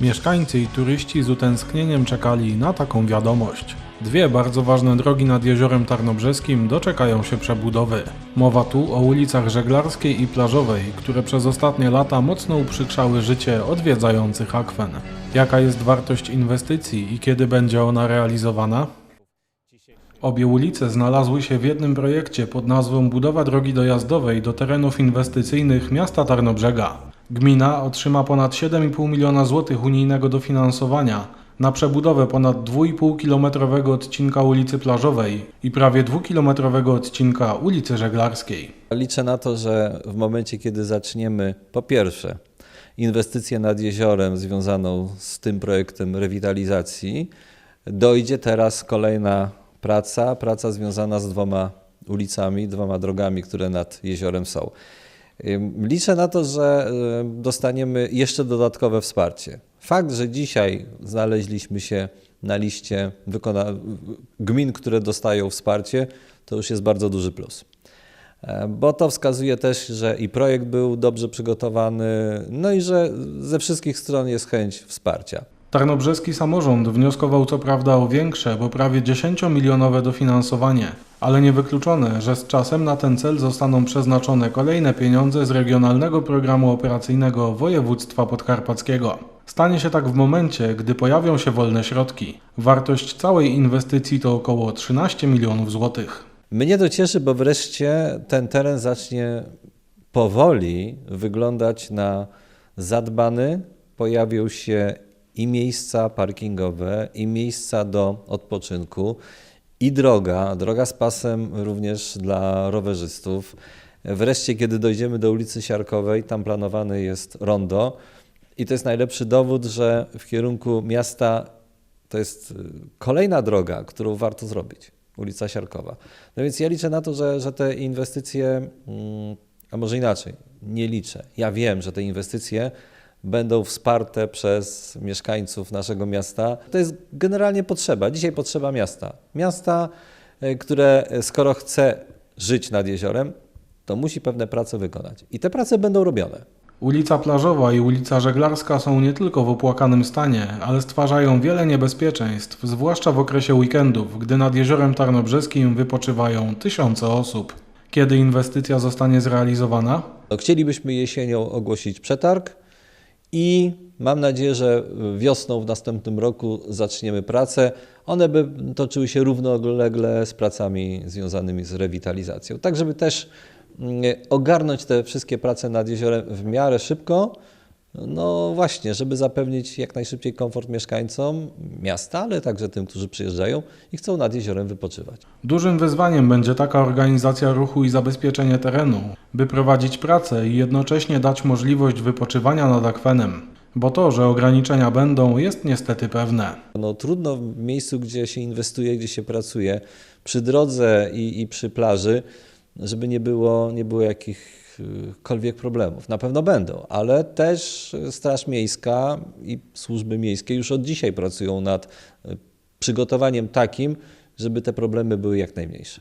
Mieszkańcy i turyści z utęsknieniem czekali na taką wiadomość. Dwie bardzo ważne drogi nad jeziorem Tarnobrzeskim doczekają się przebudowy. Mowa tu o ulicach Żeglarskiej i Plażowej, które przez ostatnie lata mocno uprzykrzały życie odwiedzających akwen. Jaka jest wartość inwestycji i kiedy będzie ona realizowana? Obie ulice znalazły się w jednym projekcie pod nazwą Budowa drogi dojazdowej do terenów inwestycyjnych miasta Tarnobrzega. Gmina otrzyma ponad 7,5 miliona złotych unijnego dofinansowania na przebudowę ponad 2,5-kilometrowego odcinka ulicy Plażowej i prawie 2-kilometrowego odcinka ulicy Żeglarskiej. Liczę na to, że w momencie, kiedy zaczniemy po pierwsze inwestycję nad jeziorem związaną z tym projektem rewitalizacji, dojdzie teraz kolejna praca, praca związana z dwoma ulicami, dwoma drogami, które nad jeziorem są. Liczę na to, że dostaniemy jeszcze dodatkowe wsparcie. Fakt, że dzisiaj znaleźliśmy się na liście gmin, które dostają wsparcie, to już jest bardzo duży plus. Bo to wskazuje też, że i projekt był dobrze przygotowany, no i że ze wszystkich stron jest chęć wsparcia. Tarnobrzeski samorząd wnioskował co prawda o większe, bo prawie 10-milionowe dofinansowanie, ale niewykluczone, że z czasem na ten cel zostaną przeznaczone kolejne pieniądze z Regionalnego Programu Operacyjnego Województwa Podkarpackiego. Stanie się tak w momencie, gdy pojawią się wolne środki. Wartość całej inwestycji to około 13 milionów złotych. Mnie to cieszy, bo wreszcie ten teren zacznie powoli wyglądać na zadbany. Pojawią się i miejsca parkingowe, i miejsca do odpoczynku, i droga, droga z pasem również dla rowerzystów. Wreszcie, kiedy dojdziemy do ulicy Siarkowej, tam planowane jest rondo. I to jest najlepszy dowód, że w kierunku miasta to jest y, kolejna droga, którą warto zrobić. Ulica Siarkowa. No więc ja liczę na to, że, że te inwestycje, mm, a może inaczej, nie liczę. Ja wiem, że te inwestycje będą wsparte przez mieszkańców naszego miasta. To jest generalnie potrzeba. Dzisiaj potrzeba miasta. Miasta, y, które y, skoro chce żyć nad jeziorem, to musi pewne prace wykonać. I te prace będą robione. Ulica Plażowa i ulica Żeglarska są nie tylko w opłakanym stanie, ale stwarzają wiele niebezpieczeństw, zwłaszcza w okresie weekendów, gdy nad jeziorem Tarnobrzeskim wypoczywają tysiące osób. Kiedy inwestycja zostanie zrealizowana? No, chcielibyśmy jesienią ogłosić przetarg i mam nadzieję, że wiosną w następnym roku zaczniemy pracę. One by toczyły się równolegle z pracami związanymi z rewitalizacją, tak żeby też mm, ogarnąć te wszystkie prace nad jeziorem w miarę szybko. No właśnie, żeby zapewnić jak najszybciej komfort mieszkańcom miasta, ale także tym, którzy przyjeżdżają i chcą nad jeziorem wypoczywać. Dużym wyzwaniem będzie taka organizacja ruchu i zabezpieczenie terenu, by prowadzić pracę i jednocześnie dać możliwość wypoczywania nad akwenem. Bo to, że ograniczenia będą, jest niestety pewne. No, trudno w miejscu, gdzie się inwestuje, gdzie się pracuje, przy drodze i, i przy plaży, żeby nie było, nie było jakichkolwiek problemów. Na pewno będą, ale też Straż Miejska i służby miejskie już od dzisiaj pracują nad przygotowaniem takim, żeby te problemy były jak najmniejsze.